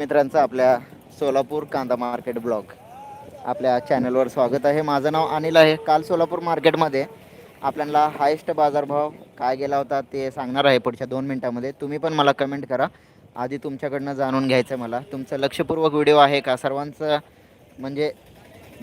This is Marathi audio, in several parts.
मित्रांचं आपल्या सोलापूर कांदा मार्केट ब्लॉग आपल्या चॅनलवर स्वागत आहे. माझं नाव अनिल आहे. काल सोलापूर मार्केटमध्ये आपल्याला हायेस्ट बाजारभाव काय गेला होता ते सांगणार आहे पुढच्या दोन मिनटामध्ये. तुम्ही पण मला कमेंट करा. आधी तुमच्याकडनं जाणून घ्यायचं आहे मला. तुमचं लक्षपूर्वक व्हिडिओ आहे का? सर्वांचं म्हणजे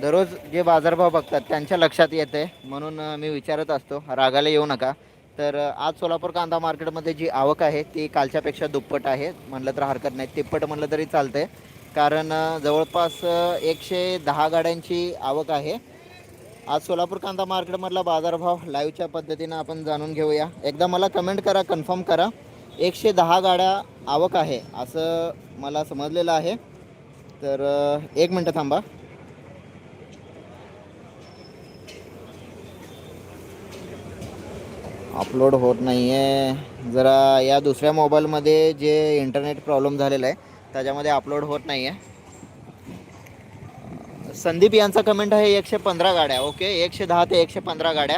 दररोज जे बाजारभाव बघतात त्यांच्या लक्षात येते म्हणून मी विचारत असतो. रागाला येऊ नका. तर आज सोलापूर कांदा मार्केटमध्ये जी आवक आहे ती कालच्यापेक्षा दुप्पट आहे. म्हणलं तर हरकत नाही. तिप्पट म्हणलं तरी चालतं आहे कारण जवळपास एकशे दहा गाड्यांची आवक आहे. आज सोलापूर कांदा मार्केटमधला बाजारभाव लाईव्हच्या पद्धतीनं आपण जाणून घेऊया. एकदा मला कमेंट करा कन्फर्म करा. एकशे दहा गाड्या आवक आहे असं मला समजलेलं आहे. तर एक मिनटं थांबा. अपलोड होत नाही आहे जरा या दुसऱ्या मोबाईलमध्ये जे इंटरनेट प्रॉब्लेम झालेला आहे त्याच्यामध्ये अपलोड होत नाही आहे संदीप यांचा कमेंट आहे एकशे पंधरा गाड्या. ओके एकशे दहा ते एकशे पंधरा गाड्या.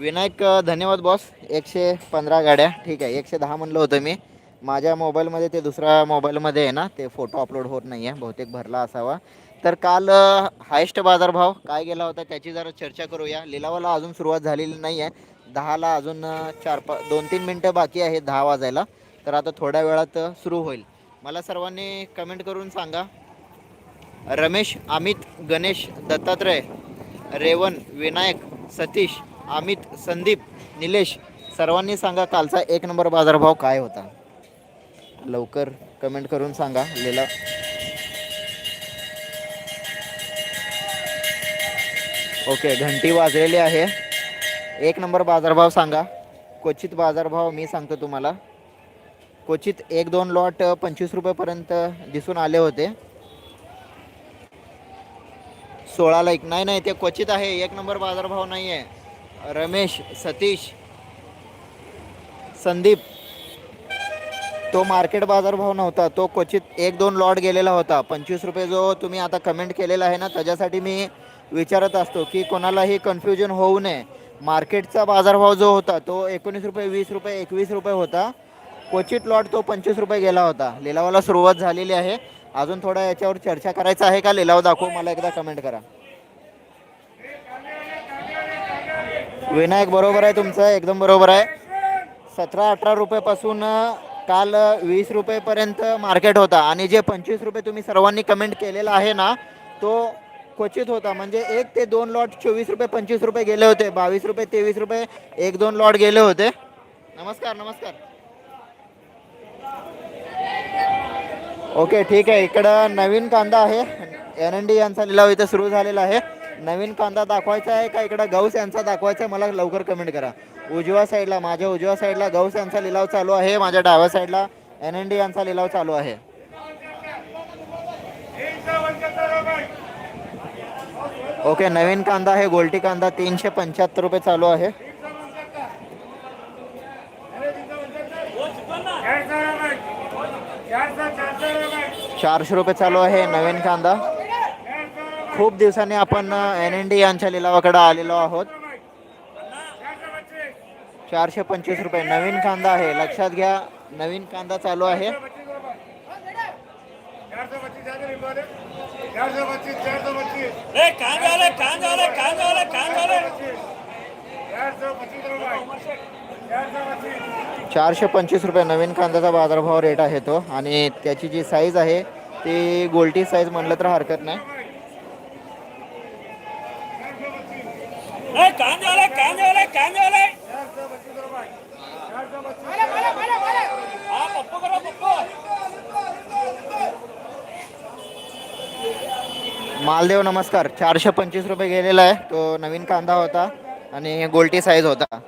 विनायक धन्यवाद बॉस एकशे पंधरा गाड्या. ठीक आहे एकशे दहा म्हणलं होतं मी. माझ्या मोबाईलमध्ये ते दुसऱ्या मोबाईलमध्ये आहे ना ते फोटो अपलोड होत नाही आहे बहुतेक भरला असावा. तर काल हायेस्ट बाजारभाव काय गेला होता त्याची जरा चर्चा करूया. लिलावाला अजून सुरुवात झालेली नाही आहे दहाला अजून चार पा दोन तीन मिनटं बाकी आहे दहा वाजायला. तर आता थोड्या वेळात सुरू होईल. मला सर्वांनी कमेंट करून सांगा. रमेश अमित गणेश दत्तात्रय रेवन विनायक सतीश अमित संदीप निलेश सर्वांनी सांगा कालचा एक नंबर बाजारभाव काय होता. लवकर कमेंट करून सांगा. लिला ओके घंटी वाजलेली आहे. एक नंबर बाजारभाव सांगा. क्वचित बाजारभाव मी सांगतो तुम्हाला. क्वचित एक दोन लॉट पंचवीस रुपयेपर्यंत दिसून आले होते. सोळाला एक नाही नाही ते क्वचित आहे. एक नंबर बाजारभाव नाही आहे रमेश सतीश संदीप तो मार्केट बाजारभाव नव्हता. तो क्वचित एक दोन लॉट गेलेला होता. पंचवीस रुपये जो तुम्ही आता कमेंट केलेला आहे ना त्याच्यासाठी मी विचारत असतो की कोणालाही कन्फ्युजन होऊ नये. मार्केटचा बाजारभाव जो होता तो एकोणीस रुपये वीस रुपये एकवीस रुपये होता. क्वचित लॉट तो पंचवीस रुपये गेला होता. लिलावाला सुरुवात झालेली आहे. अजून थोडा याच्यावर चर्चा करायचा आहे का? लिलाव दाखवू मला एकदा कमेंट करा. विनायक बरोबर आहे तुमचं? एकदम बरोबर आहे. सतरा अठरा रुपयेपासून काल वीस रुपयेपर्यंत मार्केट होता. आणि जे पंचवीस रुपये तुम्ही सर्वांनी कमेंट केलेला आहे ना तो क्वचित होता. म्हणजे एक ते दोन लॉट चोवीस रुपये पंचवीस रुपये गेले होते. बावीस रुपये तेवीस रुपये एक दोन लॉट गेले होते. नमस्कार नमस्कार. ओके ठीक आहे. इकडं नवीन कांदा आहे. एन एन डी यांचा लिलाव इथं सुरू झालेला आहे. नवीन कांदा दाखवायचा आहे का इकडं? गौस यांचा दाखवायचा आहे. मला लवकर कमेंट करा. उजव्या साईडला माझ्या उजव्या साईडला गौस यांचा लिलाव चालू आहे. माझ्या डाव्या साईडला एन एन डी यांचा लिलाव चालू आहे. ओके नवीन कांदा आहे गोल्टी कांदा तीनशे पंच्याहत्तर रुपये चालू आहे. चारशे रुपये चालू आहे नवीन कांदा. खूप दिवसांनी आपण एन एन डी यांच्या लिलावाकडे आलेलो आहोत. चारशे पंचवीस रुपये नवीन कांदा आहे. लक्षात घ्या नवीन कांदा चालू आहे. चारशे पंचवीस रुपये नवीन कांद्याचा बाजारभाव रेट आहे तो. आणि त्याची जी साईज आहे ती गोल्टी साईज म्हणलं तर हरकत नाही आला हा पप्पू करा पप्पू मालदेव नमस्कार. चारशे पंचवीस रुपये गेलेला आहे. तो नवीन कांदा होता आणि गोल्टी साईज होता.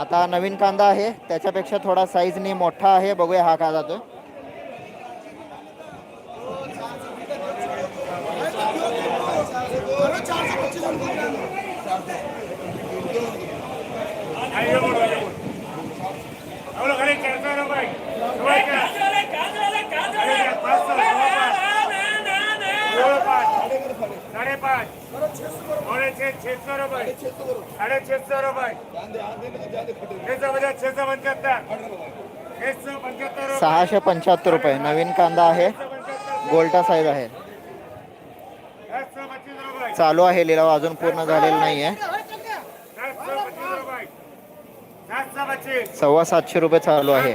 आता नवीन कांदा आहे. त्याच्यापेक्षा थोडा साईजने मोठा आहे. बघूया हा कांदा तो कांदा आला कांदा आला कांदा साडेपाच पौने छे छे सौ रुपये साढ़े छे सौ रुपये छे सौ पचास छे सौ पंचहत्तर रुपये सहाशे पंच्याहत्तर रुपये. नवीन कांदा आहे. गोल्टा साईज आहे. चालू आहे. लिलाव अजून पूर्ण झालेला नाही आहे सव्वा सातशे रुपये चालू आहे.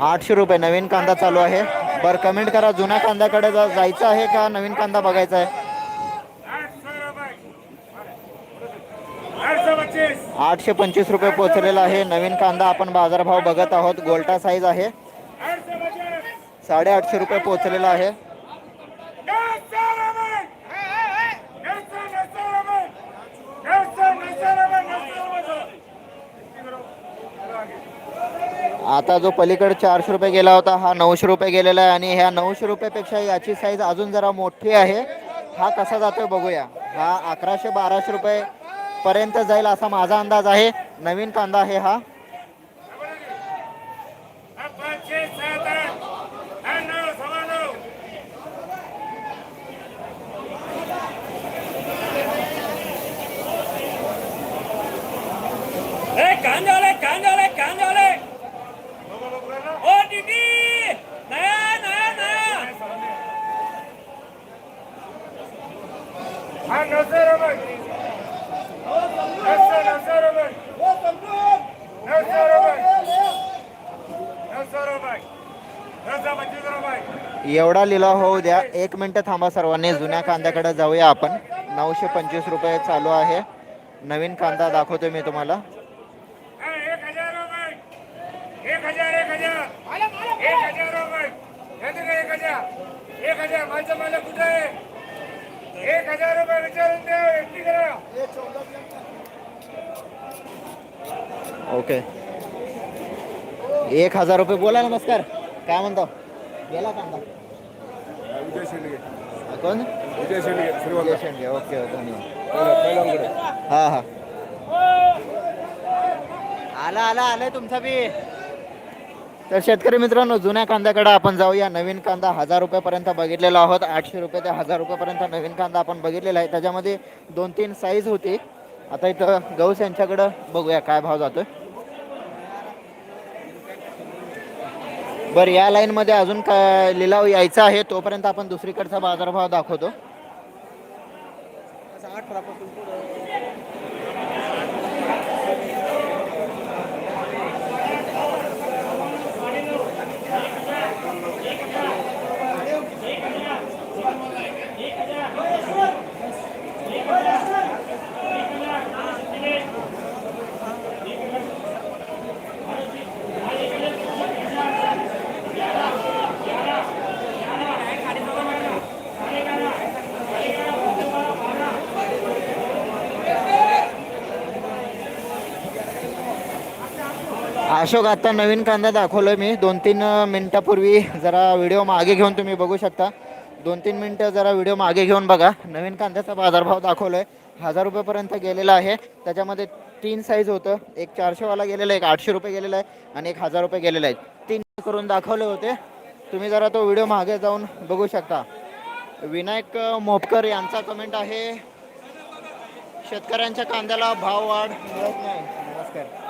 आठशे रुपये. नवीन कांदा चालू आहे. बरं कमेंट करा. जुन्या कांद्याकडे जायचं आहे का? नवीन कांदा बघायचा आहे. आठशे पंचवीस. रुपये पोचलेला आहे. नवीन कांदा आपण बाजारभाव बघत आहोत. गोल्टा साईज आहे. साडेआठशे रुपये पोचलेला आहे नौ सौ रुपये नौ सौ नौ सौ रुपये नौ सौ नौ सौ रुपये नौ सौ रुपये आता जो पलीकडे चारशे रुपये गेला होता हा नऊशे रुपये गेलेला आहे आणि ह्या नऊशे रुपयापेक्षा याची साईज अजून जरा मोठी आहे. हा कसा जातोय बघूया. हा अकराशे बाराशे रुपये पर्यंत जाईल असा माझा अंदाज आहे. नवीन कांदा आहे हा अब पाँच छः सात आठ आठ नौ सवा नौ ए कांदे वाले कांदे वाले कांदे वाले ओ दीदी नया नया नया हाँ नौ सौ रुपये नौ सौ नौ सौ रुपये नौ सौ रुपये नौ सौ रुपये नौ सौ पच्चीस रुपये एवढा लिलाव होऊ द्या. एक मिनटं थांबा सर्वांनी. जुन्या कांद्याकडे जाऊया आपण. नऊशे पंचवीस रुपये चालू आहे. नवीन कांदा दाखवतो मी तुम्हाला. ओके एक हजार रुपये बोला नमस्कार. काय म्हणतो? गेला कांदा कोण? विजय शेंडगे ओके धन्यवाद. हा हा. आला आला आलाय तुमचा बी. तर शेतकरी मित्रांनो जुन्या कांद्याकडे आपण जाऊया. नवीन कांदा हजार रुपयापर्यंत बघितलेला आहोत. आठशे रुपये ते हजार रुपयापर्यंत नवीन कांदा आपण बघितलेला आहे. त्याच्यामध्ये दोन तीन साईज होती. आता इथं गौस यांच्याकडं बघूया काय भाव जातोय. बरं या लाईनमध्ये अजून काय लिलाव यायचा आहे तोपर्यंत आपण दुसरीकडचा बाजारभाव दाखवतो. अशोक आता नवीन कांदा दाखवलो मी. दोन तीन मिनिटापूर्वी जरा व्हिडिओ मागे घेऊन तुम्ही बघू शकता. दोन तीन मिनटं जरा व्हिडिओ मागे घेऊन बघा. नवीन कांद्याचा बाजारभाव दाखवलोय. हजार रुपयेपर्यंत गेलेला आहे. त्याच्यामध्ये तीन साईज होतं. एक चारशेवाला गेलेला आहे एक आठशे रुपये गेलेला आहे आणि एक हजार रुपये गेलेला आहे. तीन करून दाखवले होते. तुम्ही जरा तो व्हिडिओ मागे जाऊन बघू शकता. विनायक मोपकर यांचा कमेंट आहे. शेतकऱ्यांच्या कांद्याला भाव वाढ मिळत नाही. नमस्कार.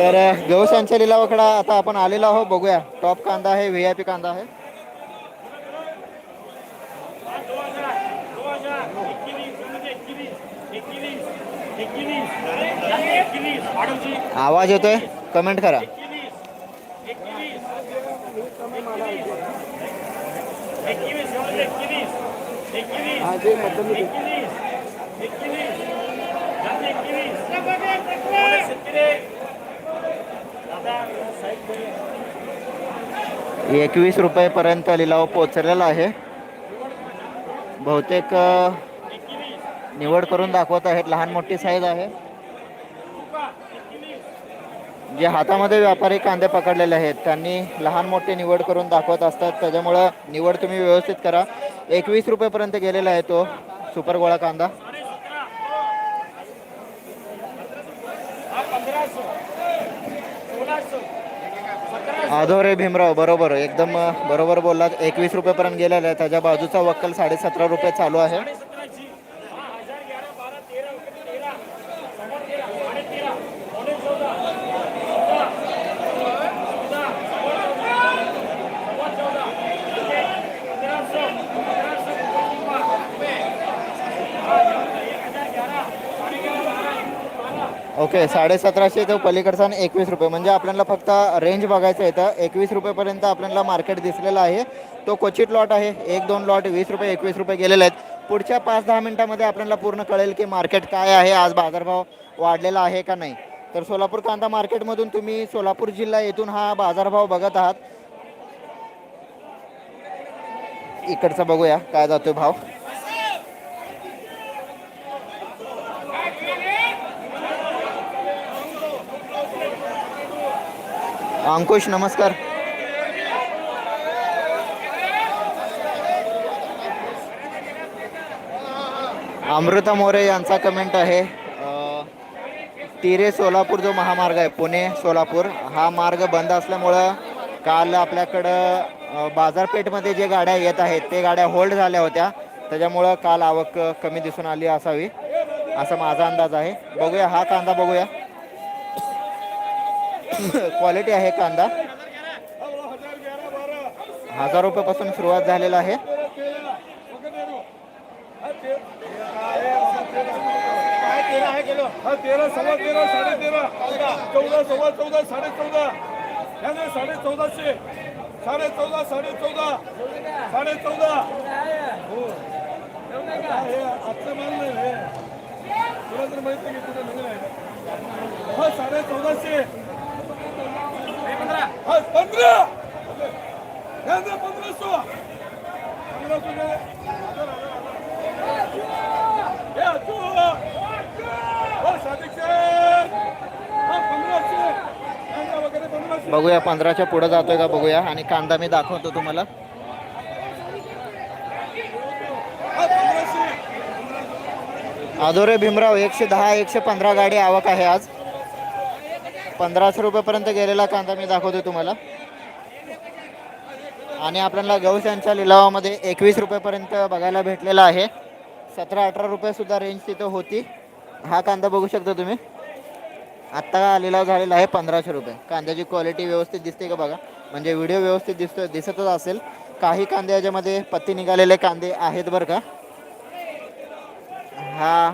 तर गौस यांच्या वखडा आता आपण आलेलो आहोत बघूया टॉप कांदा आहे व्ही आय पी कांदा आहे आवाज येतोय कमेंट करा एकवीस रुपयेपर्यंत लिलाव पोचलेला आहे. बहुतेक निवड करून दाखवत आहेत. लहान मोठी साईज आहे. जे हातामध्ये व्यापारी कांदे पकडलेले आहेत त्यांनी लहान मोठी निवड करून दाखवत असतात. त्याच्यामुळं निवड तुम्ही व्यवस्थित करा. एकवीस रुपयेपर्यंत गेलेला आहे तो सुपर गोळा कांदा पंद्रह सौ सोलह सौ सत्रह आधोरे भीमराव बरोबर. एकदम बरोबर बोललात. एकवीस रुपयेपर्यंत गेलेला आहे त्याच्या बाजूचा वक्कल साडेसतरा रुपये चालू आहे सतराची हा हजार ग्यारह बारह तेरह तेरह सव्वा तेरह साडे तेरह पावणे चौदा चौदा चौदा सव्वा चौदा सव्वा चौदा पंधरा सौ पंधरा सौ रुपये एक हजार ग्यारह साडे ग्यारह बारह बारह ओके साडेसतराशे तो पलीकडचा आणि एकवीस रुपये. म्हणजे आपल्याला फक्त रेंज बघायचं आहे तर एकवीस रुपयेपर्यंत आपल्याला मार्केट दिसलेला आहे. तो क्वचित लॉट आहे. एक दोन लॉट वीस रुपये एकवीस रुपये गेलेले आहेत. पुढच्या पाच दहा मिनिटामध्ये आपल्याला पूर्ण कळेल की मार्केट काय आहे आज बाजारभाव वाढलेला आहे का नाही. तर सोलापूर कांदा मार्केटमधून तुम्ही सोलापूर जिल्हा येथून हा बाजारभाव बघत आहात. इकडचा बघूया काय जातोय भाव. अंकुश नमस्कार. अमृता मोरे यांचा कमेंट आहे. तिरे सोलापूर जो महामार्ग आहे पुणे सोलापूर हा मार्ग बंद असल्यामुळं काल आपल्याकडं बाजारपेठमध्ये जे गाड्या येत आहेत ते गाड्या होल्ड झाल्या होत्या. त्याच्यामुळं काल आवक कमी दिसून आली असावी असा माझा अंदाज आहे. बघूया हा कांदा बघूया. क्वालिटी आहे कांदा हजार रुपयापासून सुरुवात झालेला आहे हा तेरा सव्वा तेरा साडे तेरा चौदा सव्वा चौदा साडे चौदा याने साडे चौदाशे साडे चौदा साडे चौदा साडे चौदा हो हे आजचं माल नाही हे तुला जर माहीत नाही की कुठे नवीन आहे हा साडे चौदाशे पंधरा. बघूया पंधराच्या पुढे जातोय का बघूया. आणि कांदा मी दाखवतो तुम्हाला. आदोरे भीमराव एकशे दहा एकशे पंधरा गाडी आवक आहे आज. पंधराशे रुपयेपर्यंत गेलेला कांदा मी दाखवतो तुम्हाला. आणि आपल्याला गौस यांच्या लिलावामध्ये एकवीस रुपयेपर्यंत बघायला भेटलेला आहे. सतरा अठरा रुपयेसुद्धा रेंज तिथं होती. हा कांदा बघू शकता तुम्ही. आत्ता लिलाव झालेला आहे पंधराशे रुपये. कांद्याची क्वालिटी व्यवस्थित दिसते का बघा. म्हणजे व्हिडिओ व्यवस्थित दिसतो दिसतच असेल. काही कांदे याच्यामध्ये पत्ती निघालेले कांदे आहेत बरं का. हा.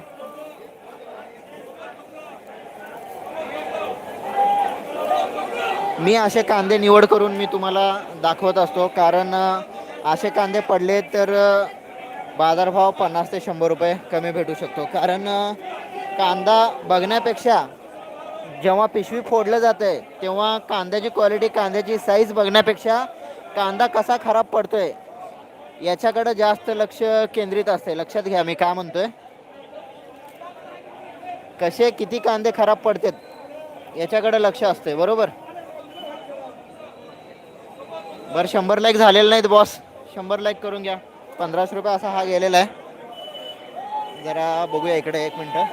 मी असे कांदे निवड करून मी तुम्हाला दाखवत असतो. कारण असे कांदे पडले तर बाजारभाव पन्नास ते शंभर रुपये कमी भेटू शकतो. कारण कांदा बघण्यापेक्षा जेव्हा पिशवी फोडलं जातं तेव्हा कांद्याची क्वालिटी कांद्याची साईज बघण्यापेक्षा कांदा कसा खराब पडतो आहे याच्याकडं जास्त लक्ष केंद्रित असते लक्षात घ्या मी काय म्हणतो आहे कसे किती कांदे खराब पडतात याच्याकडे लक्ष असते बरोबर? बरं शंभर लाईक झालेलं नाहीत बॉस शंभर लाईक करून घ्या. पंधराशे रुपये असा हा गेलेला आहे. जरा बघूया इकडे एक मिनटं.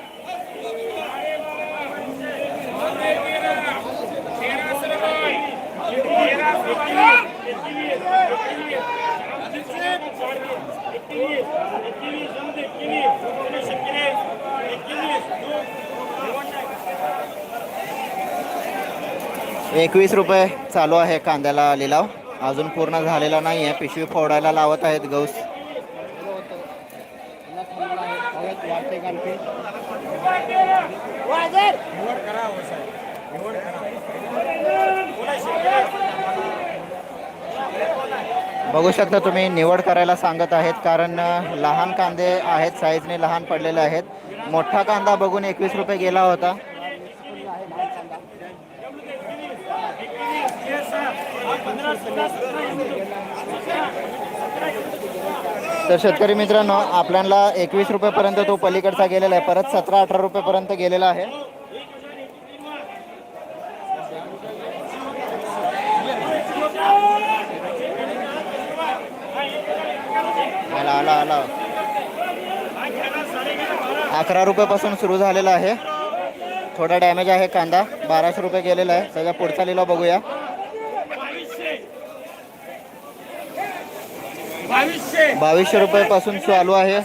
एकवीस रुपये चालू आहे कांद्याला लिलाव. अजून पूर्ण झालेला नाही आहे. पिशवी फोडायला लावत आहेत गौस. बघू शकता तुम्ही निवड करायला सांगत आहेत कारण लहान कांदे आहेत साईजने लहान पडलेले आहेत. मोठा कांदा बघून एकवीस रुपये गेला होता. तर शेतकरी मित्रांनो आपल्याला एकवीस रुपयेपर्यंत तो पलीकडचा गेलेला आहे. परत सतरा अठरा रुपयेपर्यंत गेलेला आहे. आला आला आला. अकरा रुपयापासून सुरू झालेला आहे. थोडा डॅमेज आहे कांदा. बाराशे रुपये गेलेला आहे. त्याच्या पुढचा लिलाव बघूया. बावीसशे रुपयापासून चालू आहे.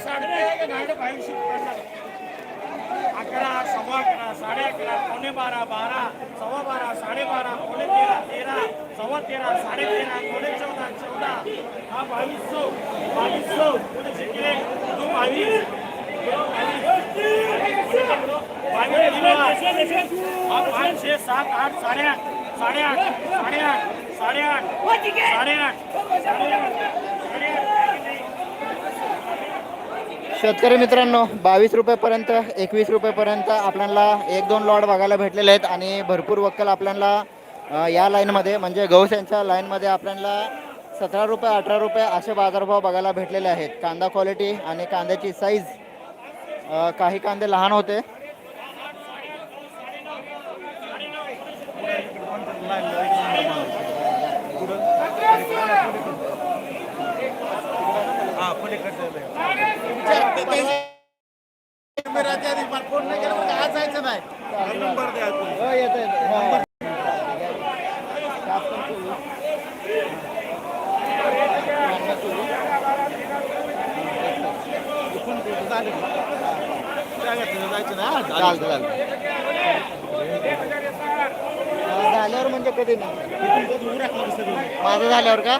बारा बारा बारा साडेबारा पावणे तेरा तेरा, सव्वा हा बावीस सौ बावीस. सौ सात आठ. शेतकरी मित्रांनो बावीस रुपयेपर्यंत एकवीस रुपयेपर्यंत आपल्याला एक दोन लॉट बघायला भेटलेले आहेत आणि भरपूर वक्कल आपल्याला या लाईनमध्ये म्हणजे गौस यांच्या लाईनमध्ये आपल्याला सतरा रुपये अठरा रुपये असे बाजारभाव बघायला भेटलेले आहेत. कांदा क्वालिटी आणि कांद्याची साईज काही कांदे लहान होते. हो, येतं, येतं. हो. कापड चोवीस. कांदा चोवीस. चालतं चालतं अं, झाल्यावर म्हणजे कधी ना माझं झाल्यावर का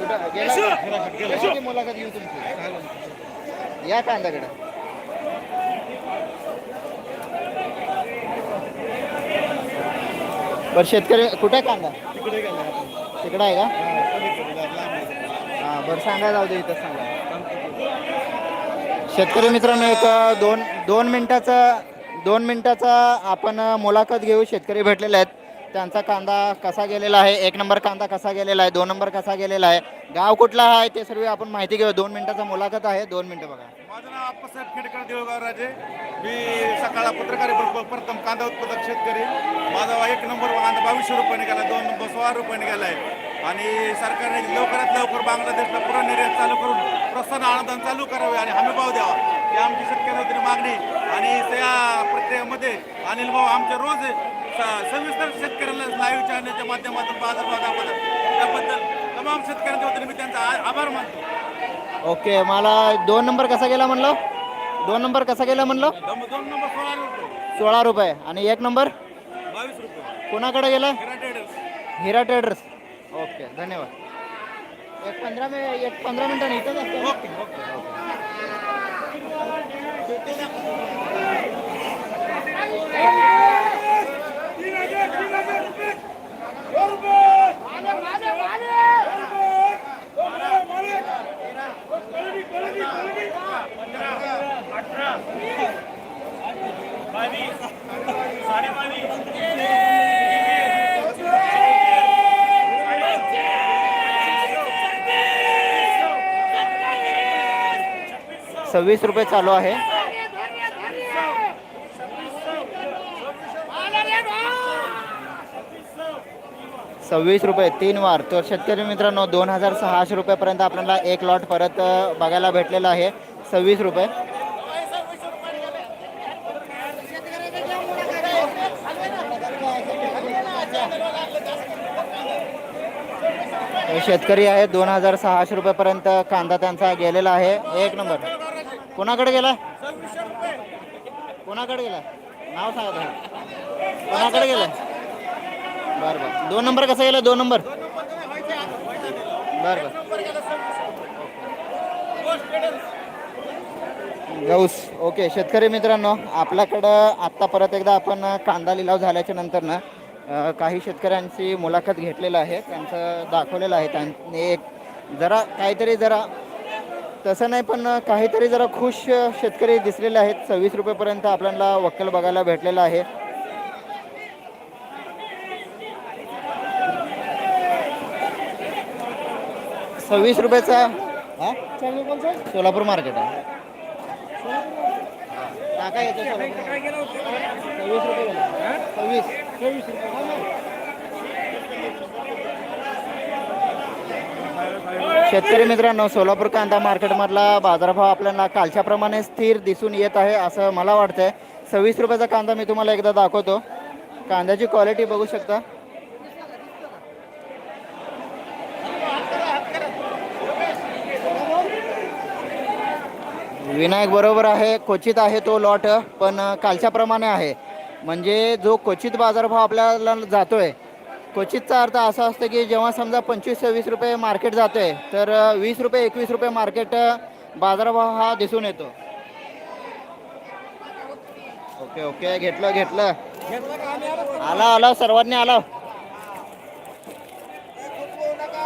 कुठं? मुलाखत घेऊ तुमची. या कांद्याकडे. बरं शेतकरी कुठे आहे कांदा? तिकडे आहे का? हां बरं सांगा जाऊ दे इथं सांगा. शेतकरी मित्रांनो एक दोन दोन मिनिटाचा दोन मिनिटाचा आपण मुलाखत घेऊ. शेतकरी भेटलेले आहेत. त्यांचा कांदा कसा गेलेला आहे? एक नंबर कांदा कसा गेलेला आहे? दोन नंबर कसा गेलेला आहे? गाव कुठला आहे? ते सर्व आपण माहिती घेऊ. दोन मिनिटाचा मुलाखत आहे. दोन मिनिटं बघा. माझं नाव आप्पासाहेब खेडकर देवगाव राजे. मी सकाळला पत्रकार प- प्रथम कांदा उत्पादक शेतकरी. माझा एक नंबर कांदा बावीसशे रुपयाने गेला दोन नंबर सोळा रुपयाने गेला आहे. आणि सरकारने लवकरात लवकर बांगलादेशला पुरा निर्यात चालू करून प्रोत्साहन अनुदान चालू करावे आणि हमी भाव द्यावा. ही आमची शेतकऱ्यांची मागणी. आणि त्या प्रक्रियेमध्ये अनिल भाऊ आमच्या रोज सविस्तर शेतकऱ्यांना लाईव्ह चॅनलच्या माध्यमातून बाजारभाव दाखवतात. त्याबद्दल तमाम शेतकऱ्यांच्या वतीने मी त्यांचा आ- आभार मानतो. ओके मला दोन नंबर कसा गेला म्हणलं? दोन नंबर कसा गेला म्हणलं? दम- दोन नंबर सोळा रुपये. सोळा रुपये. आणि एक नंबर? बावीस रुपये. कोणाकडे गेला? Hira traders Hira traders okay धन्यवाद. एक पंधरा मि एक पंधरा मिनिटांनी इथंच असतो ना? सव्वीस रुपये चालू आहे. सव्वीस रुपये तीन वार. तर शेतकरी मित्रांनो दोन हजार सहाशे रुपयापर्यंत आपल्याला एक लॉट परत बघायला भेटलेला आहे. सव्वीस रुपये. शेतकरी आहे दोन हजार सहाशे रुपयापर्यंत कांदा त्यांचा गेलेला आहे. एक नंबर. कोणाकडे गेला? कोणाकडे गेला? नाव सांगा कोणाकडे गेला? बरं बरं. दोन नंबर कसा गेला? दोन नंबर. बरं बरं. गौस ओके. शेतकरी मित्रांनो आपल्याकडं आत्ता परत एकदा आपण कांदा लिलाव झाल्याच्यानंतर ना काही शेतकऱ्यांची मुलाखत घेतलेलं आहे. त्यांचं दाखवलेलं आहे. त्यांनी एक जरा काहीतरी जरा तसं नाही पण काहीतरी जरा खुश शेतकरी दिसलेले आहेत. सव्वीस रुपयेपर्यंत आपल्याला वक्कल बघायला भेटलेला आहे. सव्वीस रुपयाचा हा? सोलापूर मार्केट आहे. टाका येतो सोलापूर? सव्वीस रुपये गेला. सव्वीस. सव्वीस रुपये शेतकरी मित्रांनो सोलापूर कांदा मार्केटमधला बाजारभाव आपल्याला कालच्या प्रमाणे स्थिर दिसून येत आहे असं मला वाटतंय. सव्वीस रुपयाचा कांदा मी तुम्हाला एकदा दाखवतो. कांद्याची क्वालिटी बघू शकता. विनायक बरोबर आहे क्वचित आहे तो लॉट पण कालच्याप्रमाणे आहे. म्हणजे जो क्वचित बाजारभाव आपल्याला जातोय क्वचितचा अर्थ असा असतो की जेव्हा समजा पंचवीस सव्वीस रुपये मार्केट जातोय तर वीस रुपये एकवीस रुपये मार्केट बाजारभाव हा दिसून येतो. ओके ओके घेतलं घेतलं. आला आला सर्वांनी आला.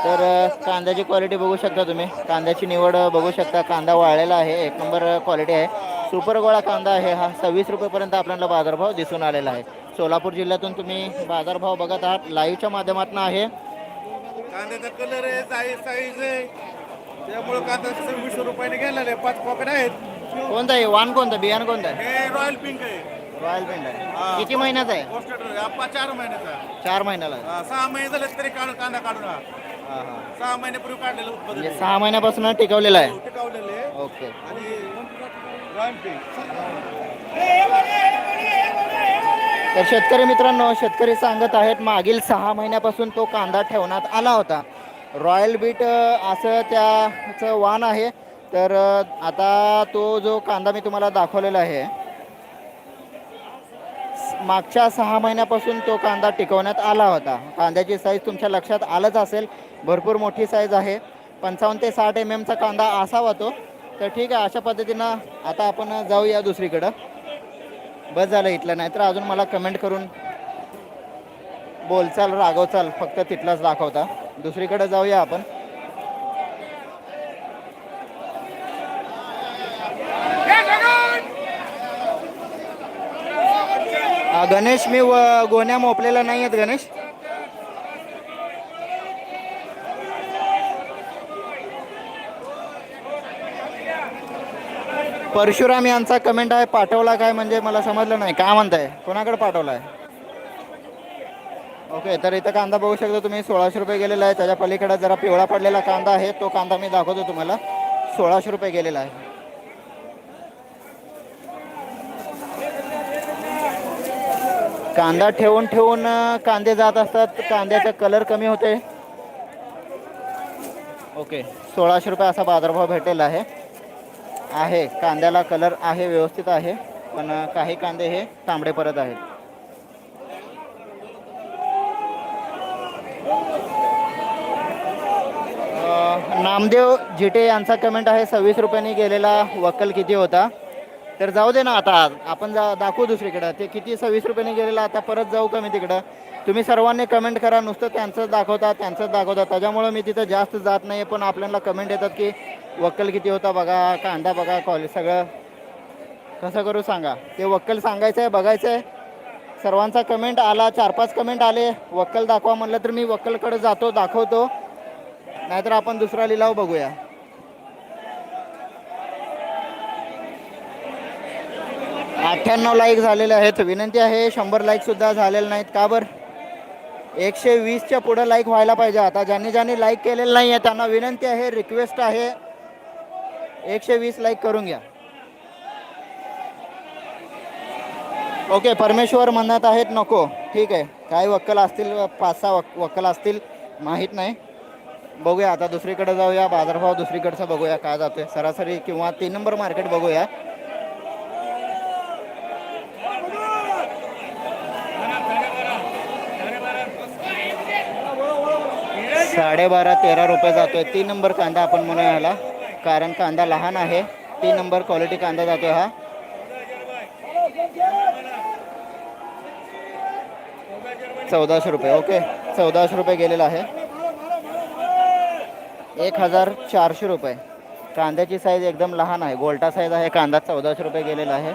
तर कांद्याची क्वालिटी बघू शकता तुम्ही. कांद्याची निवड बघू शकता. कांदा वाळलेला आहे. एक नंबर क्वालिटी आहे. सुपर गोळा कांदा आहे हा. सव्वीस रुपयेपर्यंत आपल्याला बाजारभाव दिसून आलेला आहे. सोलापूर जिल्ह्यातून तुम्ही बाजारभाव बघत आहात. लाईव्हच्या माध्यमातून आहे. कांद्याचा कलर आहे साईज साईज आहे. त्यामुळे कांदा सव्वीसशे रुपयाने गेलेला आहे पाच पॉकेट आहेत. कोणतं आहे? वाण कोणतं? बियाणं कोणतं आहे? हे रॉयल पिंक आहे. रॉयल पेंट आहे. किती महिन्याचं आहे? चार महिन्याचा चार महिन्याला सहा महिने झाले तरी कांदा काढून हा हा हा सहा महिन्यापूर्वी काढलेलं उत्पादन म्हणजे आहे. सहा महिन्यापासून टिकवलेला आहे. टिकावलेले आहे. ओके. आणि तर शेतकरी मित्रांनो शेतकरी सांगत आहेत मागील सहा महिन्यापासून तो कांदा ठेवण्यात आला होता. रॉयल बीट अ, असं त्याचं वाण आहे. तर अ, आता तो जो कांदा मी तुम्हाला दाखवलेला आहे मागच्या सहा महिन्यापासून तो कांदा टिकवण्यात आला होता. कांद्याची साईज तुमच्या लक्षात आलंच असेल. भरपूर मोठी साईज आहे. पंचावन्न ते साठ एम एमचा कांदा असावा तो. तर ठीक आहे अशा पद्धतीनं आता आपण जाऊया दुसरीकडं. बस झालं इथलं नाहीतर अजून मला कमेंट करून बोलचाल रागवचाल फक्त तिथलाच दाखवता. दुसरीकडे जाऊया आपण. गणेश मी व गोण्या मोपलेला नाही आहेत गणेश. परशुराम यांचा कमेंट आहे पाठवला काय म्हणजे मला समजलं नाही. काय म्हणताय? कोणाकडे पाठवला आहे ओके तर इथं कांदा बघू शकता तुम्ही सोळाशे रुपये गेलेला आहे. त्याच्या पलीकडे जरा पिवळा पडलेला कांदा आहे तो कांदा मी दाखवतो तुम्हाला. सोळाशे रुपये गेलेला आहे. कांदा ठेवून ठेवून कांदे जात असतात. कांद्याचा कलर कमी होते. ओके. सोळाशे रुपये असा बाजारभाव भेटेल आहे. आहे. कांद्याला कलर आहे व्यवस्थित आहे. पण काही कांदे हे तांबडे परत आहेत. नामदेव झिटे यांचा कमेंट आहे सव्वीस रुपयांनी गेलेला वक्कल किती होता? तर जाऊ दे ना आता. आपण जा दाखवू दुसरीकडं. ते किती सव्वीस रुपयाने गेलेलं आता परत जाऊ का मी तिकडं? तुम्ही सर्वांनी कमेंट करा. नुसतं त्यांचंच दाखवता त्यांचंच दाखवता. त्याच्यामुळं मी तिथं जास्त जात नाही पण आपल्याला कमेंट येतात की वक्कल किती होता बघा कांदा बघा कॉलेज सगळं. कसं करू सांगा? ते वक्कल सांगायचं आहे बघायचं आहे सर्वांचा कमेंट आला चार पाच कमेंट आले. वक्कल दाखवा म्हणलं तर मी वक्कलकडे जातो दाखवतो. नाहीतर आपण दुसरा लिलाव बघूया. अठ्ठ्याण्णव लाईक झालेले आहेत. विनंती आहे शंभर लाईक सुद्धा झालेले नाहीत. का बरं? एकशे वीसच्या पुढं लाईक व्हायला पाहिजे. आता ज्यांनी ज्यांनी लाईक केलेलं नाही आहे त्यांना विनंती आहे रिक्वेस्ट आहे. एकशे वीस लाईक करून घ्या. ओके परमेश्वर म्हणत आहेत नको. ठीक आहे. काय वक्कल असतील पाच सहा वक वक्कल असतील माहीत नाही. बघूया आता दुसरीकडे जाऊया. बाजारभाव दुसरीकडचा बघूया काय जातोय. सरासरी किंवा तीन नंबर मार्केट बघूया. साडेबारा तेरा रुपये जातोय. तीन नंबर कांदा आपण म्हणूया ह्याला कारण कांदा लहान आहे. तीन नंबर क्वालिटी कांदा जातोय हा. चौदाशे रुपये ओके. चौदाशे रुपये गेलेला आहे. एक हजार चारशे रुपये. कांद्याची साईज एकदम लहान आहे. गोल्टा साईज आहे. कांदा चौदाशे रुपये गेलेला आहे.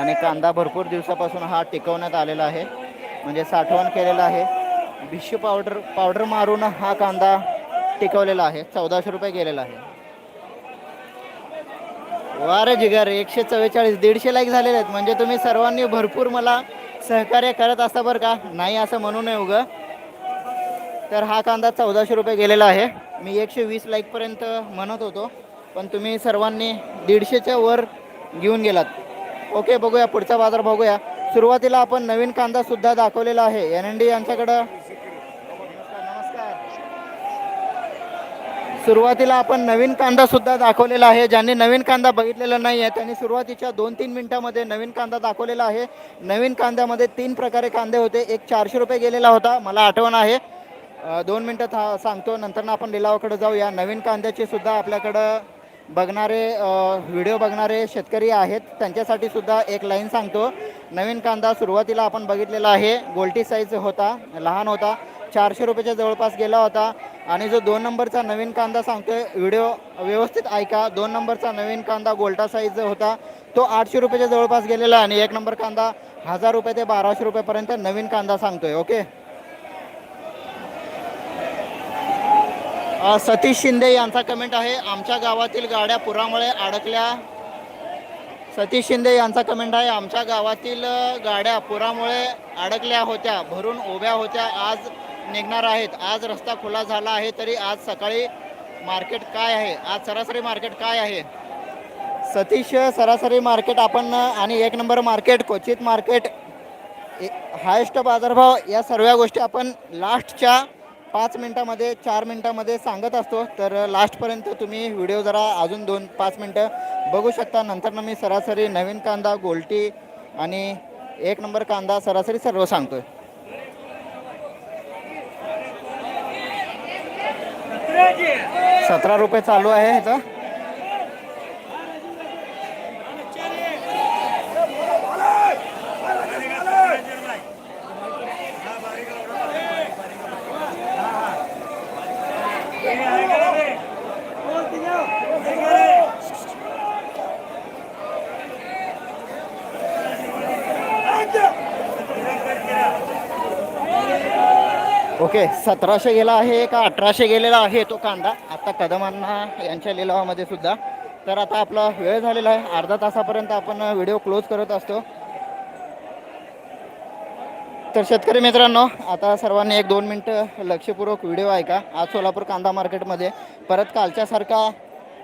आणि कांदा भरपूर दिवसापासून हा टिकवण्यात आलेला आहे. म्हणजे साठवण केलेला आहे. भिशी पावडर पावडर मारून हा कांदा टिकवलेला आहे. चौदाशे रुपये गेलेला आहे. वारे जिगर एकशे चव्वेचाळीस दीडशे लाईक झालेले आहेत. म्हणजे तुम्ही सर्वांनी भरपूर मला सहकार्य करत असता बरं का? नाही असं म्हणू नये उगं. तर हा कांदा चौदाशे रुपये गेलेला आहे. मी एकशे वीस लाईकपर्यंत म्हणत होतो. पण तुम्ही सर्वांनी दीडशेच्या वर घेऊन गेलात. ओके बघूया पुढचा बाजार बघूया. सुरुवातीला आपण नवीन कांदासुद्धा दाखवलेला आहे. एन एन डी यांच्याकडं नमस्कार नमस्कार सुरुवातीला आपण नवीन कांदा सुद्धा दाखवलेला आहे. ज्यांनी नवीन कांदा बघितलेला नाही आहे त्यांनी सुरुवातीच्या दोन तीन मिनिटामध्ये नवीन कांदा दाखवलेला आहे. नवीन कांद्यामध्ये तीन प्रकारे कांदे होते. एक चारशे रुपये गेलेला होता. मला आठवण आहे. दोन मिनटं था सांगतो. नंतर आपण लिलावाकडे जाऊया. नवीन कांद्याचे सुद्धा आपल्याकडं बघणारे व्हिडिओ बघणारे शेतकरी आहेत. त्यांच्यासाठी सुद्धा एक लाईन सांगतो. नवीन कांदा सुरुवातीला आपण बघितलेला आहे. गोल्टी साईज होता. लहान होता. चारशे रुपयाच्या जवळपास गेला होता. आणि जो दोन नंबरचा नवीन कांदा सांगतोय व्हिडिओ व्यवस्थित ऐका. दोन नंबरचा नवीन कांदा गोल्टा साईज होता. तो आठशे रुपयाच्या जवळपास गेलेला आणि एक नंबर कांदा हजार रुपये ते बाराशे रुपयेपर्यंत नवीन कांदा सांगतोय. ओके? सतीश शिंदे यांचा कमेंट आहे. आमच्या गावातील गाड्या पुरामुळे अडकल्या. सतीश शिंदे यांचा कमेंट आहे. आमच्या गावातील गाड्या पुरामुळे अडकल्या होत्या. भरून उभ्या होत्या. आज निघणार आहेत. आज रस्ता खुला झाला आहे तरी आज सकाळी मार्केट काय आहे? आज सरासरी मार्केट काय आहे? सतीश सरासरी मार्केट आपण आणि एक नंबर मार्केट क्वचित मार्केट हायेस्ट बाजारभाव या सर्व गोष्टी आपण लास्टच्या पाच मिनटामध्ये चार मिनटामध्ये सांगत असतो. तर लास्टपर्यंत तुम्ही व्हिडिओ जरा अजून दोन पाच मिनटं बघू शकता. नंतर मी सरासरी नवीन कांदा गोल्टी आणि एक नंबर कांदा सरासरी सर्व सांगतो आहे सतरा रुपये चालू आहे इथं. ओके सतराशे गेला आहे का अठराशे गेलेला आहे तो कांदा. आता कदमांना यांच्या लिलावामध्ये सुद्धा. तर आता आपला वेळ झालेला आहे. अर्धा तासापर्यंत आपण व्हिडिओ क्लोज करत असतो. तर शेतकरी मित्रांनो आता सर्वांनी एक दोन मिनटं लक्षपूर्वक व्हिडिओ ऐका. आज सोलापूर कांदा मार्केटमध्ये परत कालच्यासारखा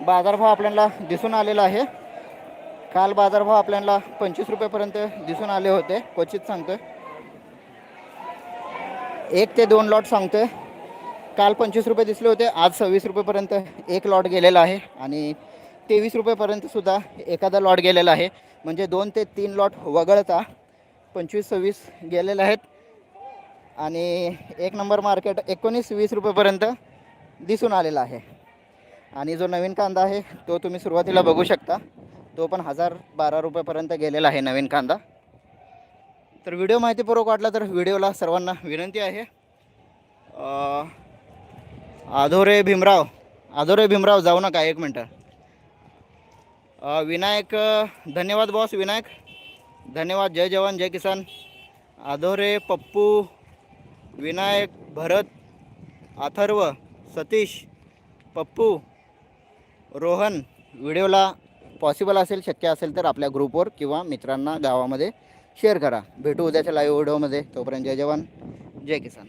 बाजारभाव आपल्याला दिसून आलेला आहे. काल बाजारभाव आपल्याला पंचवीस रुपयेपर्यंत दिसून आले होते क्वचित सांगतोय. एक ते दोन लॉट सांगतोय. काल पंचवीस रुपये दिसले होते आज सव्वीस रुपयेपर्यंत एक लॉट गेलेला आहे आणि तेवीस रुपयेपर्यंत सुद्धा एखादा लॉट गेलेला आहे. म्हणजे दोन ते तीन लॉट वगळता पंचवीस सव्वीस गेलेले आहेत. आणि एक नंबर मार्केट एकोणीस वीस रुपयेपर्यंत दिसून आलेला आहे. आणि जो नवीन कांदा आहे तो तुम्ही सुरुवातीला बघू शकता. तो पण हजार बारा रुपयेपर्यंत गेलेला आहे नवीन कांदा. तर व्हिडिओ माहितीपूर्वक वाटला तर व्हिडिओला सर्वांना विनंती आहे. आधोरे भीमराव आधोरे भीमराव जाऊ नका एक मिनटं. विनायक धन्यवाद बॉस विनायक. धन्यवाद जय जवान जय किसान. आधोरे पप्पू विनायक भरत अथर्व सतीश पप्पू रोहन. व्हिडिओला पॉसिबल असेल शक्य असेल तर आपल्या ग्रुपवर किंवा मित्रांना गावामध्ये शेअर करा. भेटू उद्याच्या लाईव्ह व्हिडिओमध्ये तोपर्यंत जय जवान. जय किसान.